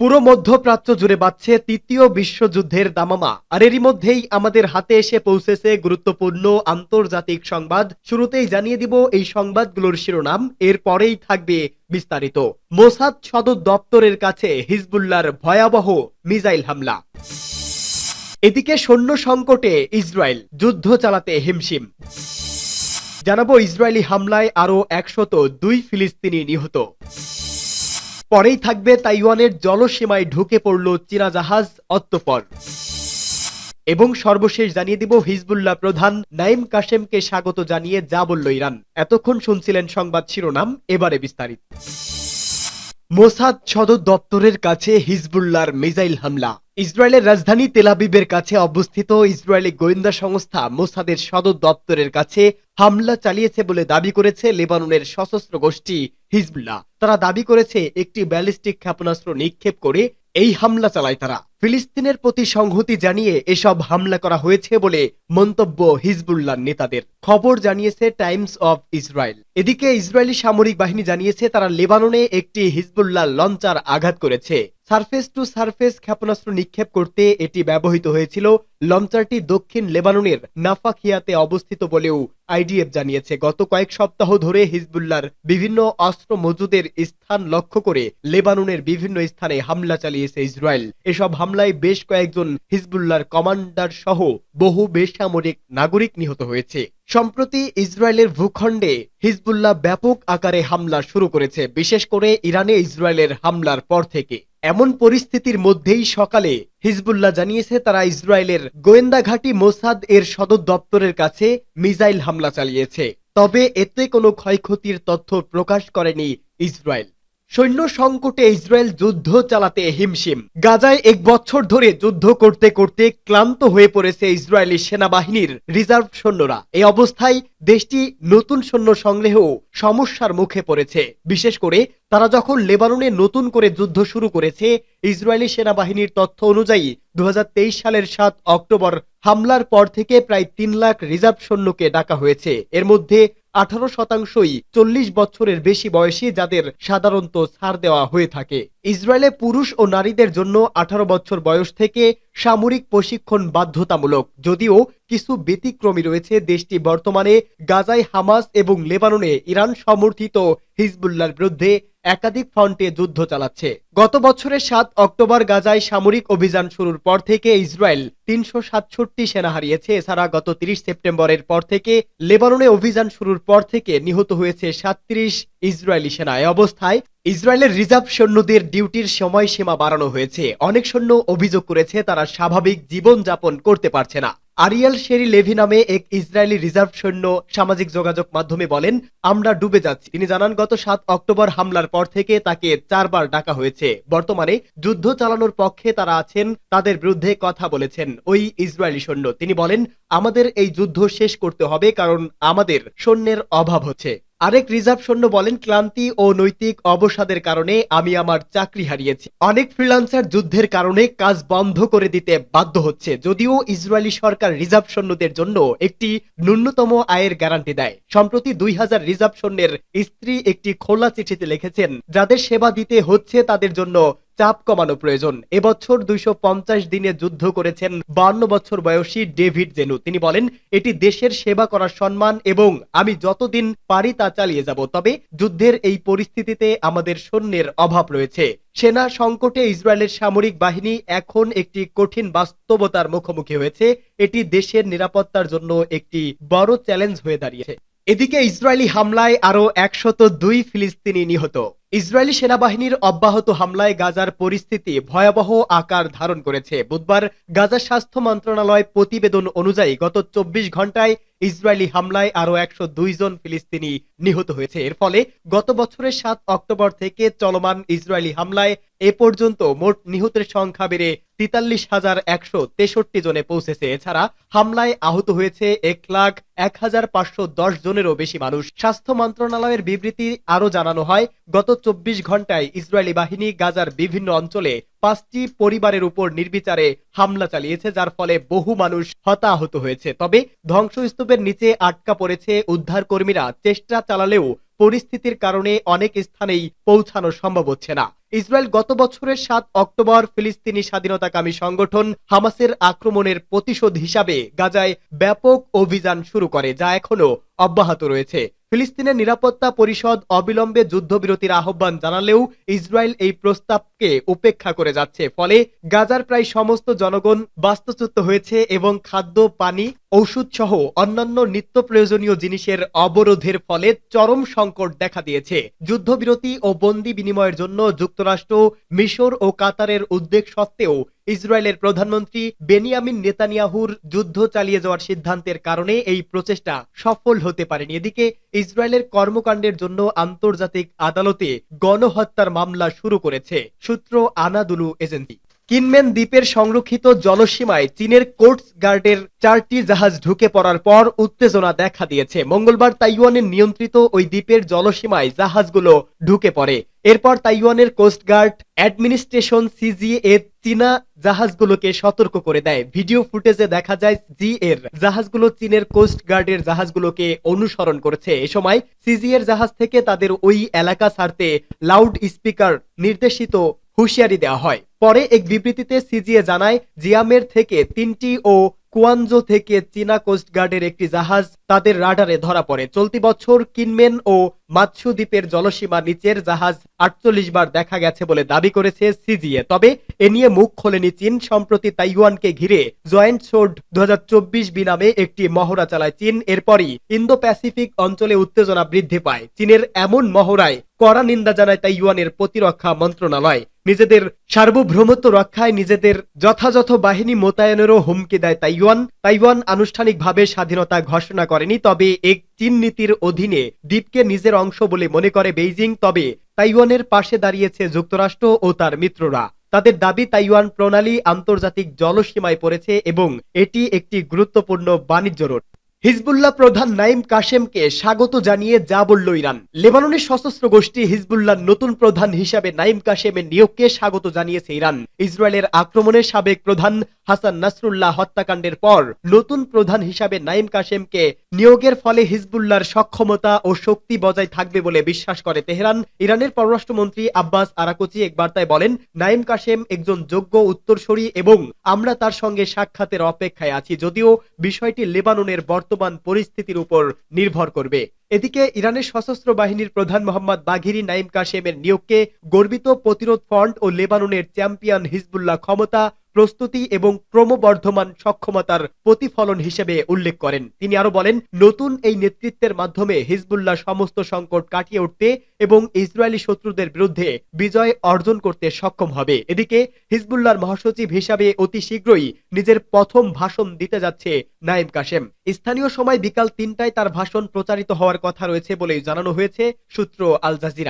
পুরো মধ্যপ্রাচ্য জুড়ে বাড়ছে তৃতীয় বিশ্বযুদ্ধের দামামা। আর এরই মধ্যেই আমাদের হাতে এসে পৌঁছেছে গুরুত্বপূর্ণ আন্তর্জাতিক সংবাদ। শুরুতেই জানিয়ে দিব এই সংবাদগুলোর শিরোনাম এর পরেই থাকবে বিস্তারিত। মোসাদ সদর দপ্তরের কাছে হিজবুল্লার ভয়াবহ মিসাইল হামলা। এদিকে সৈন্য সংকটে ইসরায়েল, যুদ্ধ চালাতে হিমশিম। জানাব ইসরায়েলি হামলায় আরও একশত দুই ফিলিস্তিনি নিহত। পরেই থাকবে তাইওয়ানের জলসীমায় ঢুকে পড়ল চীনা জাহাজ অত্যপর এবং সর্বশেষ জানিয়ে দিব হিজবুল্লাহ প্রধান নাইম কাশেমকে স্বাগত জানিয়ে যা বলল ইরান। এতক্ষণ শুনছিলেন সংবাদ শিরোনাম, এবারে বিস্তারিত। মোসাদ সদর দপ্তরের কাছে হিজবুল্লার মিজাইল হামলা। ইসরায়েলের রাজধানী তেলাবিবের কাছে অবস্থিত ইসরায়েলি গোয়েন্দা সংস্থা মোসাদের সদর দপ্তরের কাছে হামলা চালিয়েছে বলে দাবি করেছে লেবাননের সশস্ত্র গোষ্ঠী হিজবুল্লাহ। তারা দাবি করেছে, একটি ব্যালিস্টিক ক্ষেপণাস্ত্র নিক্ষেপ করে এই হামলা চালায় তারা। ফিলিস্তিনের প্রতি সংহতি জানিয়ে এসব হামলা করা হয়েছে বলে মন্তব্য হিজবুল্লাহ নেতাদের। খবর জানিয়েছে টাইমস অফ ইসরায়েল। এদিকে ইসরায়েলি সামরিক বাহিনী জানিয়েছে তারা লেবাননে একটি হিজবুল্লাহ লঞ্চার আঘাত করেছে। সারফেস টু সারফেস ক্ষেপণাস্ত্র নিক্ষেপ করতে এটি ব্যবহৃত হয়েছিল। লঞ্চারটি দক্ষিণ লেবাননের নাফাখিয়াতে অবস্থিত বলেও আইডিএফ জানিয়েছে, গত কয়েক সপ্তাহ ধরে হিজবুল্লার বিভিন্ন অস্ত্র মজুদের স্থান লক্ষ্য করে লেবাননের বিভিন্ন স্থানে হামলা চালিয়েছে ইসরায়েল। এসব হামলায় বেশ কয়েকজন হিজবুল্লার কমান্ডার সহ বহু বেসামরিক নাগরিক নিহত হয়েছে। সম্প্রতি ইসরায়েলের ভূখণ্ডে হিজবুল্লাহ ব্যাপক আকারে হামলা শুরু করেছে, বিশেষ করে ইরানে ইসরায়েলের হামলার পর থেকে। এমন পরিস্থিতির মধ্যেই সকালে হিজবুল্লাহ জানিয়েছে, তারা ইসরায়েলের গোয়েন্দা ঘাঁটি মোসাদ এর সদর দপ্তরের কাছে মিসাইল হামলা চালিয়েছে। তবে এতে কোনো ক্ষয়ক্ষতির তথ্য প্রকাশ করেনি ইসরায়েল। সৈন্য সংকটে ইসরায়েল যুদ্ধ চালাতে হিমশিম। গাজায় এক বছর ধরে যুদ্ধ করতে করতে ক্লান্ত হয়ে পড়েছে ইসরায়েলি সেনাবাহিনীর রিজার্ভ সৈন্যরা। এই অবস্থায় দেশটি নতুন সৈন্য সংগ্রহেও সমস্যার মুখে পড়েছে। বিশেষ করে তারা যখন লেবাননে নতুন করে যুদ্ধ শুরু করেছে, ইসরায়েলি সেনাবাহিনীর তথ্য অনুযায়ী দু হাজার তেইশ সালের সাত অক্টোবর হামলার পর থেকে প্রায় তিন লাখ রিজার্ভ সৈন্যকে ডাকা হয়েছে। এর মধ্যে আঠারো শতাংশই চল্লিশ বছরের বেশি বয়সী যাদের সাধারণত ছাড় দেওয়া হয়ে থাকে। ইসরায়েলে পুরুষ ও নারীদের জন্য আঠারো বছর বয়স থেকে সামরিক প্রশিক্ষণ বাধ্যতামূলক। যদিও কিছু ব্যতিক্রমী রয়েছে, দেশটি বর্তমানে গাজায় হামাস এবং লেবাননে ইরান সমর্থিত হিজবুল্লার বিরুদ্ধে একাধিক ফ্রন্টে যুদ্ধ চালাচ্ছে। গত বছরের সাত অক্টোবর গাজায় সামরিক অভিযান শুরুর পর থেকে ইসরায়েল তিনশো সাতষট্টি সেনা হারিয়েছে। এছাড়া গত তিরিশ সেপ্টেম্বরের পর থেকে লেবাননে অভিযান শুরুর পর থেকে নিহত হয়েছে সাতত্রিশ ইসরায়েলি সেনা। এ অবস্থায় ইসরায়েলের রিজার্ভ সৈন্যদের ডিউটির সময়সীমা বাড়ানো হয়েছে। অনেক সৈন্য অভিযোগ করেছে, তারা স্বাভাবিক জীবন যাপন করতে পারছে না। আরিয়াল শেরি লেভি নামে এক ইসরায়েলি রিজার্ভ সৈন্য সামাজিক যোগাযোগ মাধ্যমে বলেন, আমরা ডুবে যাচ্ছি। তিনি জানান, গত সাত অক্টোবর হামলার পর থেকে তাকে চারবার ডাকা হয়েছে। বর্তমানে যুদ্ধ চালানোর পক্ষে তারা আছেন, তাদের বিরুদ্ধে কথা বলেছেন ওই ইসরায়েলি সৈন্য। তিনি বলেন, আমাদের এই যুদ্ধ শেষ করতে হবে কারণ আমাদের সৈন্যের অভাব হচ্ছে। আরেক রিজার্ভ সৈন্য বলেন, ক্লান্তি ও নৈতিক অবসাদের কারণে আমি আমার চাকরি হারিয়েছি। অনেক ফ্রিলান্সার যুদ্ধের কারণে কাজ বন্ধ করে দিতে বাধ্য হচ্ছে, যদিও ইসরায়েলি সরকার রিজার্ভ সৈন্যদের জন্য একটি ন্যূনতম আয়ের গ্যারান্টি দেয়। সম্প্রতি দুই হাজার রিজার্ভ সৈন্যের স্ত্রী একটি খোলা চিঠিতে লিখেছেন, যাদের সেবা দিতে হচ্ছে তাদের জন্য চাপ কমানো প্রয়োজন। এবছর দুইশো পঞ্চাশ দিনে যুদ্ধ করেছেন বান্ন বছর বয়সী ডেভিড জেনু। তিনি বলেন, এটি দেশের সেবা করার সম্মান এবং আমি যতদিন পারি তা চালিয়ে যাব। তবে যুদ্ধের এই পরিস্থিতিতে আমাদের সৈন্যের অভাব রয়েছে। সেনা সংকটে ইসরায়েলের সামরিক বাহিনী এখন একটি কঠিন বাস্তবতার মুখোমুখি হয়েছে। এটি দেশের নিরাপত্তার জন্য একটি বড় চ্যালেঞ্জ হয়ে দাঁড়িয়েছে। এদিকে ইসরায়েলি হামলায় আরও একশত দুই ফিলিস্তিনি নিহত। ইসরায়েলি সেনাবাহিনীর অব্যাহত হামলায় গাজার পরিস্থিতি ভয়াবহ আকার ধারণ করেছে। বুধবার গাজা স্বাস্থ্য মন্ত্রণালয় প্রতিবেদন অনুযায়ী গত চব্বিশ ঘন্টায় ইসরায়েলি হামলায় আরও একশো জন ফিলিস্তিনি নিহত হয়েছে। এর ফলে গত বছরের সাত অক্টোবর থেকে চলমান ইসরায়েলি হামলায় এ পর্যন্ত মোট নিহতের সংখ্যা বেড়ে তেতাল্লিশ হাজার একশো তেষট্টি জনে পৌঁছেছে। এছাড়া হামলায় আহত হয়েছে এক লাখ এক হাজার পাঁচশো দশ জনেরও বেশি মানুষ। স্বাস্থ্য মন্ত্রণালয়ের বিবৃতি আরও জানানো হয়, গত চব্বিশ ঘন্টায় ইসরায়েলি বাহিনী গাজার বিভিন্ন অঞ্চলে পাঁচটি পরিবারের উপর নির্বিচারে হামলা চালিয়েছে, যার ফলে বহু মানুষ হতাহত হয়েছে। তবে ধ্বংসস্তূপের নিচে আটকা পড়েছে উদ্ধার কর্মীরা চেষ্টা চালালেও পরিস্থিতির কারণে অনেক স্থানেই পৌঁছানো সম্ভব হচ্ছে না। ইসরায়েল গত বছরের সাত অক্টোবর ফিলিস্তিনি স্বাধীনতাকামী সংগঠন হামাসের আক্রমণের প্রতিশোধ হিসাবে গাজায় ব্যাপক অভিযান শুরু করে, যা এখনও অব্যাহত রয়েছে। ফিলিস্তিনের নিরাপত্তা পরিষদ অবিলম্বে যুদ্ধবিরতির আহ্বান জানালেও ইসরায়েল এই প্রস্তাবকে উপেক্ষা করে যাচ্ছে। ফলে গাজার প্রায় সমস্ত জনগণ বাস্তুচ্যুত হয়েছে এবং খাদ্য, পানি ঔষধ সহ অন্যান্য নিত্য প্রয়োজনীয় জিনিসের অবরোধের ফলে চরম সংকট দেখা দিয়েছে। যুদ্ধবিরতি ও বন্দি বিনিময়ের জন্য যুক্তরাষ্ট্র, মিশর ও কাতারের উদ্বেগ সত্ত্বেও ইসরায়েলের প্রধানমন্ত্রী বেনিয়ামিন নেতানিয়াহুর যুদ্ধ চালিয়ে যাওয়ার সিদ্ধান্তের কারণে এই প্রচেষ্টা সফল হতে পারেনি। এদিকে ইসরায়েলের কর্মকাণ্ডের জন্য আন্তর্জাতিক আদালতে গণহত্যার মামলা শুরু করেছে সূত্র আনাদুলু এজেন্সি। কিনমেন দ্বীপের সংরক্ষিত জলসীমায় চীনের কোস্ট গার্ডের চারটি জাহাজ ঢুকে পড়ার পর উত্তেজনা দেখা দিয়েছে। মঙ্গলবার তাইওয়ানের নিয়ন্ত্রিত ওই দ্বীপের জলসীমায় জাহাজগুলো ঢুকে পড়ে। এরপর তাইওয়ানের কোস্ট গার্ড অ্যাডমিনিস্ট্রেশন সিজিএ চীনা জাহাজগুলোকে সতর্ক করে দেয়। ভিডিও ফুটেজে দেখা যায় জি এর জাহাজগুলো চীনের কোস্ট গার্ডের জাহাজগুলোকে অনুসরণ করেছে। এ সময় সিজি এর জাহাজ থেকে তাদের ওই এলাকা ছাড়তে লাউড স্পিকার নির্দেশিত হুঁশিয়ারি দেওয়া হয়। পরে এক বিবৃতিতে সিজিএ জানায়, জিয়ামের থেকে তিনটি ও কুয়ানজো থেকে চীনা কোস্ট গার্ডের একটি জাহাজ তাদের রাডারে ধরা পড়ে। চলতি বছর কিনমেন ও মাৎসু দ্বীপের জলসীমা নিচের জাহাজ আটচল্লিশ বার দেখা গেছে বলে দাবি করেছে সিজিএ। তবে এ নিয়ে মুখ খোলেনি চীন। সম্প্রতি তাইওয়ানকে ঘিরে জয়েন্ট সোড দু বি নামে একটি মহড়া চালায় চীন। এরপরই ইন্দো প্যাসিফিক অঞ্চলে উত্তেজনা বৃদ্ধি পায়। চীনের এমন মহড়ায় কড়া নিন্দা জানায় তাইওয়ানের প্রতিরক্ষা মন্ত্রণালয়। নিজেদের সার্বভৌমত্ব রক্ষায় নিজেদের যথাযথ বাহিনী মোতায়েনেরও হুমকি দেয় তাইওয়ান। তাইওয়ান আনুষ্ঠানিকভাবে স্বাধীনতা ঘোষণা করেনি, তবে এক চীন নীতির অধীনে দ্বীপকে নিজের অংশ বলে মনে করে বেইজিং, তবে তাইওয়ানের পাশে দাঁড়িয়েছে যুক্তরাষ্ট্র ও তার মিত্ররা। তাদের দাবি, তাইওয়ান প্রণালী আন্তর্জাতিক জলসীমায় পড়েছে এবং এটি একটি গুরুত্বপূর্ণ বাণিজ্য রোড। হিজবুল্লাহ প্রধান নাইম কাশেমকে স্বাগত জানিয়ে যা বলল ইরান। লেবাননের সশস্ত্র গোষ্ঠী হিজবুল্লাহ নতুন প্রধান হিসাবে নাইম কাশেমের নিয়োগকে স্বাগত জানিয়েছে ইরান। ইসরায়েলের আক্রমণে সাবেক প্রধান হাসান নাসরুল্লাহ হত্যাকাণ্ডের পর নতুন প্রধান হিসাবে নাইম কাশেমকে নিয়োগের ফলে হিজবুল্লাহর সক্ষমতা ও শক্তি বজায় থাকবে বলে বিশ্বাস করে তেহরান। ইরানের পররাষ্ট্রমন্ত্রী আব্বাস আরাকোচি এক বার্তায় বলেন, নাইম কাশেম একজন যোগ্য উত্তরসূরি এবং আমরা তার সঙ্গে সাক্ষাতের অপেক্ষায় আছি। যদিও বিষয়টি লেবাননের বর্তমান পরিস্থিতির উপর নির্ভর করবে। এদিকে ইরানের সশস্ত্র বাহিনীর প্রধান মোহাম্মদ বাঘিরি নাইম কাশেমের নিয়োগকে গর্বিত প্রতিরোধ ফ্রন্ট ও লেবাননের চ্যাম্পিয়ন হিজবুল্লাহ ক্ষমতা প্রস্তুতি এবং ক্রমবর্ধমান সক্ষমতার প্রতিফলন হিসেবে উল্লেখ করেন। তিনি আরও বলেন, নতুন এই নেতৃত্বের মাধ্যমে হিজবুল্লাহ সমস্ত সংকট কাটিয়ে উঠতে এবং ইসরায়েলি শত্রুদের বিরুদ্ধে বিজয় অর্জন করতে সক্ষম হবে। এদিকে, হিজবুল্লাহর মহাসচিব হিসাবে অতি শীঘ্রই নিজের প্রথম ভাষণ দিতে যাচ্ছে নাইম কাশেম। স্থানীয় সময় বিকাল তিনটায় তার ভাষণ প্রচারিত হওয়ার কথা রয়েছে বলেই জানানো হয়েছে সূত্র আল জাজিরা।